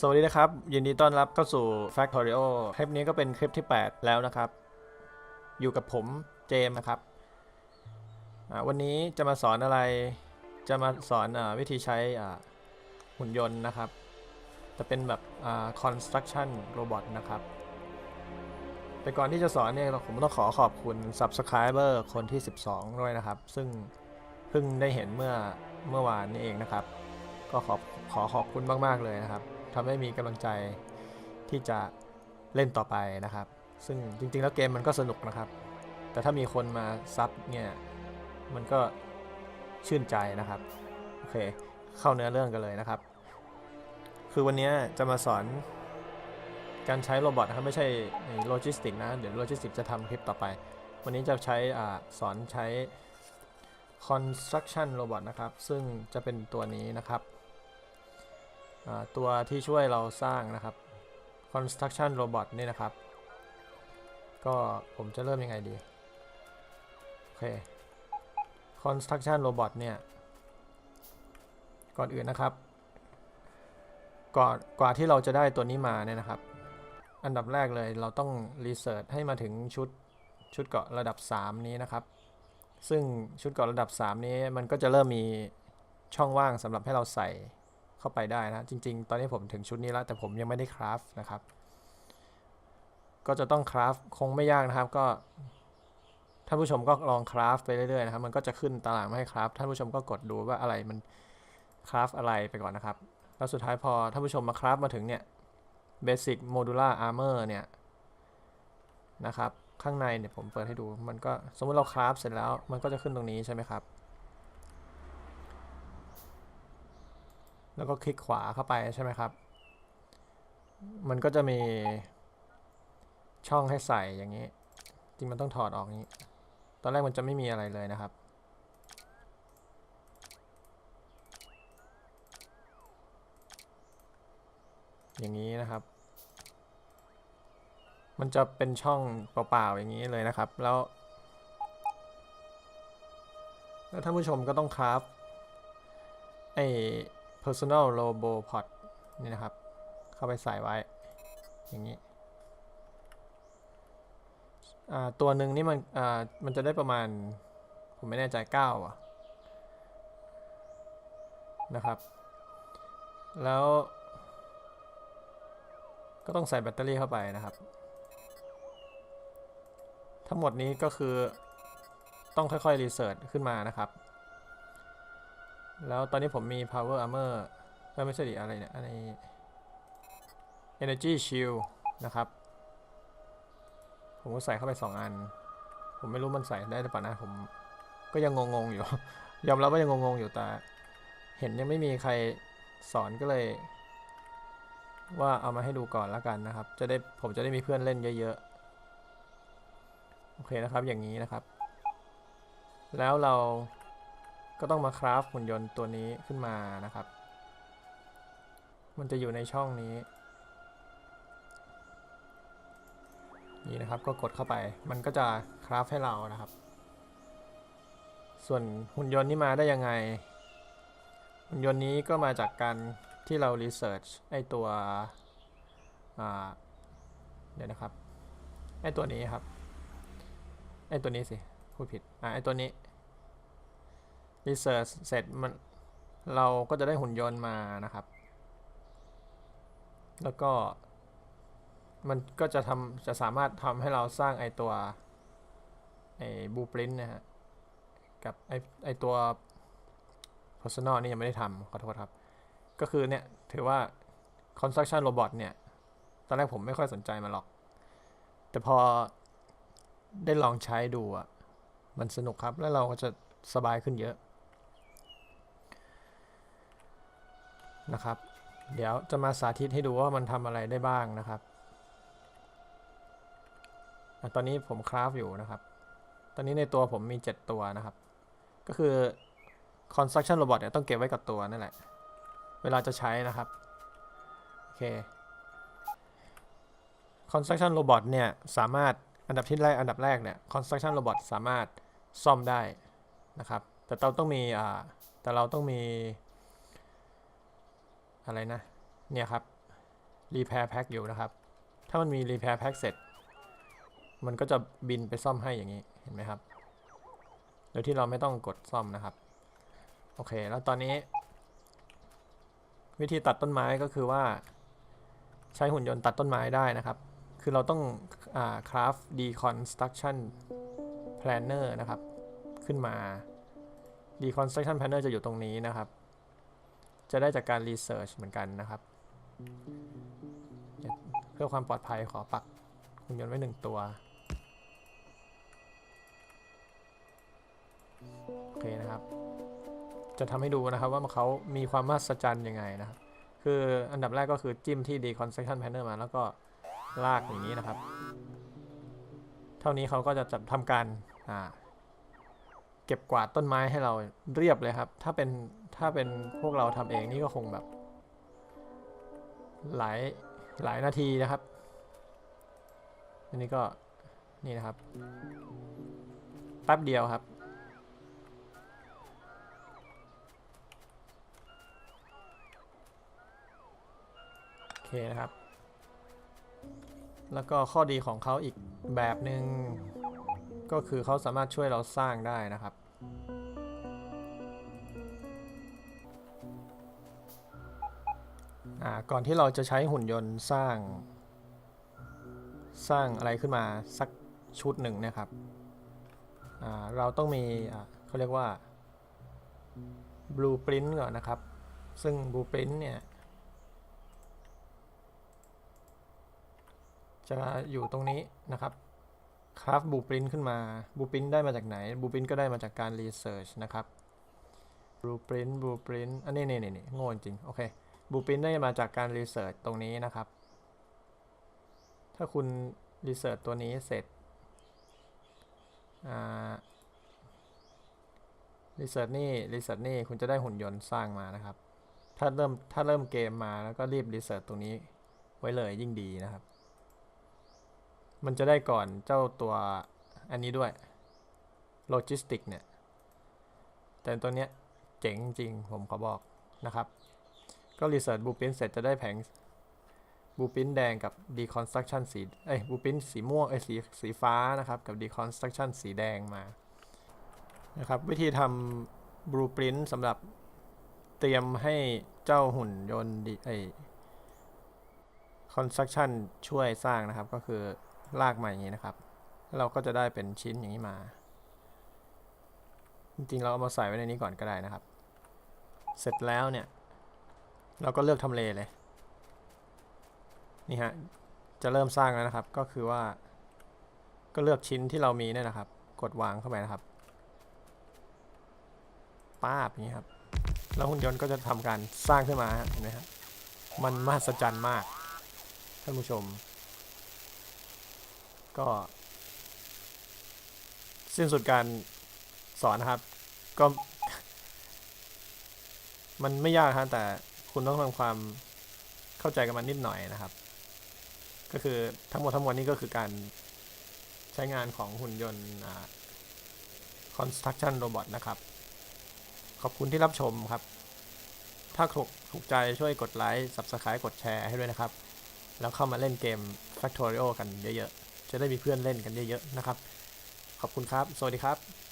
สวัสดีนะครับ ยินดีต้อนรับเข้าสู่ Factorio คลิปนี้ก็เป็นคลิปที่ 8 แล้วนะครับ อยู่กับผมเจมนะครับ วันนี้จะมาสอนอะไร จะมาสอนอวิธีใช้หุ่นยนต์นะครับ จะเป็นแบบอ่า construction robot นะครับ แต่ก่อนที่จะสอนเนี่ยผมต้องขอขอบคุณ subscriber คนที่ 12 ด้วยนะครับ ซึ่งเพิ่งได้เห็นเมื่อเมื่อวานนี้เองนะครับ ก็ขอขอขอบคุณมาก ๆ เลยนะครับ ทำให้มีกำลังใจที่จะเล่นต่อไปนะครับ ซึ่งจริงๆแล้วเกมมันก็สนุกนะครับ แต่ถ้ามีคนมาซับเนี่ยมันก็ชื่นใจนะครับโอเคเข้าเนื้อเรื่องกันเลยนะครับ คือวันนี้จะมาสอนการใช้โรบอทนะครับไม่ใช่โลจิสติกนะ เดี๋ยวโลจิสติกจะทำคลิปต่อไป วันนี้จะใช้อ่าสอนใช้ construction robot นะครับ ซึ่งจะเป็นตัวนี้นะครับ ตัวที่ช่วยเราสร้างนะครับ construction robot นี่นะครับ ก็ผมจะเริ่มยังไงดี โอเค construction robot เนี่ย ก่อนอื่นนะครับ ก่อนกว่าที่เราจะได้ตัวนี้มาเนี่ยนะครับ อันดับแรกเลยเราต้องรีเสิร์ชให้มาถึงชุดชุดเกาะระดับ 3 นี้นะครับ ซึ่งชุดเกาะระดับ 3 นี้มันก็จะเริ่มมีช่องว่างสำหรับให้เราใส่ เข้าไปได้นะ จริง ๆ ตอนนี้ผมถึงชุดนี้แล้ว แต่ผมยังไม่ได้คราฟนะครับ ก็จะต้องคราฟคงไม่ยากนะครับก็ท่านผู้ชมก็ลองคราฟไปเรื่อยๆนะครับ มันก็จะขึ้นตารางมาให้คราฟท่านผู้ชมก็กดดูว่าอะไรมันคราฟอะไรไปก่อนนะครับ แล้วสุดท้ายพอท่านผู้ชมมาคราฟมาถึงเนี่ย Basic Modular Armor เนี่ยนะครับ ข้างในเนี่ยผมเปิดให้ดู มันก็สมมติเราคราฟเสร็จแล้ว มันก็จะขึ้นตรงนี้ใช่ไหมครับ แล้วก็คลิกขวาเข้าไปใช่ไหมครับ มันก็จะมีช่องให้ใส่อย่างนี้ จริงมันต้องถอดออกนี้ ตอนแรกมันจะไม่มีอะไรเลยนะครับ อย่างนี้นะครับ มันจะเป็นช่องเปล่าๆอย่างนี้เลยนะครับ แล้วแล้วท่านผู้ชมก็ต้องคราฟไอ personal robo pod นี่นะครับ เข้าไปใส่ไว้ อย่างนี้ตัวหนึ่งนี่มันมันจะได้ประมาณ ผมไม่แน่ใจ9อะนะครับ แล้ว ก็ต้องใส่แบตเตอรี่เข้าไปนะครับ ทั้งหมดนี้ก็คือต้องค่อยๆ รีเสิร์ชขึ้นมานะครับ แล้วตอนนี้ผมมี power armor เอ้ยไม่ใช่ดิอะไรเนี่ยอะไร energy shield นะครับ ผมก็ใส่เข้าไป 2 อัน ผมไม่รู้มันใส่ได้หรือเปล่านะ ผมก็ยังงงๆอยู่ ยอมรับว่ายังงงๆอยู่แต่ เห็นยังไม่มีใครสอนก็เลย ว่าเอามาให้ดูก่อนล้วกันนะครับ จะได้ผมจะได้มีเพื่อนเล่นเยอะๆ โอเคนะครับอย่างนี้นะครับ แล้วเรา ก็ต้องมาคราฟหุ่นยนต์ตัวนี้ขึ้นมานะครับ มันจะอยู่ในช่องนี้ นี่นะครับก็กดเข้าไป มันก็จะคราฟให้เรานะครับ ส่วนหุ่นยนต์นี่มาได้ยังไง หุ่นยนต์นี้ก็มาจากการที่เรารีเสิร์ชไอตัวเดี๋ยวนะครับ ไอตัวนี้ครับ ไอตัวนี้สิ พูดผิด อ่าไอตัวนี้ รีเสิร์ชเสร็จมันเราก็จะได้หุ่นยนต์มานะครับ แล้วก็มันก็จะทำจะสามารถทำให้เราสร้างไอตัวไอบูปรินนะฮะกับไอไอตัว personal นี่ยังไม่ได้ทำขอโทษครับ ก็คือเนี่ย ถือว่า construction robot เนี่ย ตอนแรกผมไม่ค่อยสนใจมันหรอก แต่พอได้ลองใช้ดูอะมันสนุกครับแล้วเราก็จะสบายขึ้นเยอะ นะครับ เดี๋ยวจะมาสาธิตให้ดูว่ามันทำอะไรได้บ้างนะครับอตอนนี้ผมคราฟอยู่นะครับ ตอนนี้ในตัวผมมี 7 ตัวนะครับ ก็คือ construction robot เนี่ยต้องเก็บไว้กับตัวนั่นแหละ เวลาจะใช้นะครับ โอเค construction robot เนี่ยสามารถอันดับที่แรกอันดับแรกเนี่ย construction robot สามารถซ่อมได้นะครับ แต่เราต้องมีอ่าแต่เราต้องมี อะไรนะ เนี่ยครับ repair pack อยู่นะครับ ถ้ามันมี repair pack เสร็จ มันก็จะบินไปซ่อมให้อย่างนี้ เห็นไหมครับ โดยที่เราไม่ต้องกดซ่อมนะครับ โอเค แล้วตอนนี้ วิธีตัดต้นไม้ก็คือว่า ใช้หุ่นยนต์ตัดต้นไม้ได้นะครับ คือเราต้องอ่า craft deconstruction planner นะครับ ขึ้นมา deconstruction planner จะอยู่ตรงนี้นะครับ จะได้จากการ research เหมือนกันนะครับ เพื่อความปลอดภัยขอปักหุ่นยนต์ไว้หนึ่งตัว โอเคนะครับ จะทำให้ดูนะครับว่าเขามีความมหัศจรรย์ยังไงนะครับ คืออันดับแรกก็คือจิ้มที่ deconstruction panel มาแล้วก็ลากอย่างนี้นะครับ เท่านี้เขาก็จะจัดทำการเก็บกวาดต้นไม้ให้เราเรียบเลยครับ ถ้าเป็น ถ้าเป็นพวกเราทำเองนี่ก็คงแบบ หลายหลายนาทีนะครับ อันนี้ก็นี่นะครับแป๊บเดียวครับ โอเคนะครับ แล้วก็ข้อดีของเขาอีกแบบหนึ่งก็คือเขาสามารถช่วยเราสร้างได้นะครับ ก่อนที่เราจะใช้หุ่นยนต์สร้าง สร้างอะไรขึ้นมาสักชุดหนึ่งนะครับ เราต้องมีเขาเรียกว่า blueprint ก่อนนะครับ ซึ่ง blueprint เนี่ยจะอยู่ตรงนี้นะครับคราฟบูปรินขึ้นมาบูปรินได้มาจากไหนบูปรินก็ได้มาจากการรีเสิร์ชนะครับบูปรินบูปรินอันนี้นี่นี่โง่จริง โอเค บูปินได้มาจากการรีเสิร์ชตรงนี้นะครับ ถ้าคุณรีเสิร์ชตัวนี้เสร็จรีเสิร์ชนี่รีเสิร์ชนี่คุณจะได้หุ่นยนต์สร้างมานะครับ ถ้าเริ่มถ้าเริ่มเกมมาแล้วก็รีบรีเสิร์ชตรงนี้ไว้เลยยิ่งดีนะครับ มันจะได้ก่อนเจ้าตัวอันนี้ด้วยโลจิสติกเนี่ย แต่ตัวเนี้ยเจ๋งจริงผมขอบอกนะครับ ก็รีเสิร์ชบูปินเสร็จจะได้แผงบูปินแดงกับ deconstruction สีเอ้ยบูปินสีม่วงเอ้ยสีสีฟ้านะครับ กับ deconstruction สีแดงมานะครับวิธีทำบลูปรินสำหรับเตรียมให้เจ้าหุ่นยนต์ดิไอ construction ช่วยสร้างนะครับ ก็คือลากมาอย่างนี้นะครับ เราก็จะได้เป็นชิ้นอย่างนี้มา จริงๆ เราเอามาใส่ไว้ในนี้ก่อนก็ได้นะครับ เสร็จแล้วเนี่ย เราก็เลือกทำเลเลย นี่ฮะ จะเริ่มสร้างแล้วนะครับ ก็คือว่า ก็เลือกชิ้นที่เรามีเนี่ยนะครับ กดวางเข้าไปนะครับ ป้าบอย่างนี้ครับ แล้วหุ่นยนต์ก็จะทำการสร้างขึ้นมาฮะเห็นไหมครับมันมหัศจรรย์มาก ท่านผู้ชม ก็สิ้นสุดการสอนนะครับ ก็ มันไม่ยากครับแต่ คุณต้องทำความเข้าใจกับมันนิดหน่อยนะครับ ก็คือทั้งหมดทั้งมวลนี้ก็คือการใช้งานของหุ่นยนต์ construction robot นะครับ ขอบคุณที่รับชมครับ ถ้าถูกถูกใจช่วยกดไลค์ subscribe กดแชร์ให้ด้วยนะครับ แล้วเข้ามาเล่นเกม Factorio กันเยอะๆ จะได้มีเพื่อนเล่นกันเยอะๆ นะครับ ขอบคุณครับ สวัสดีครับ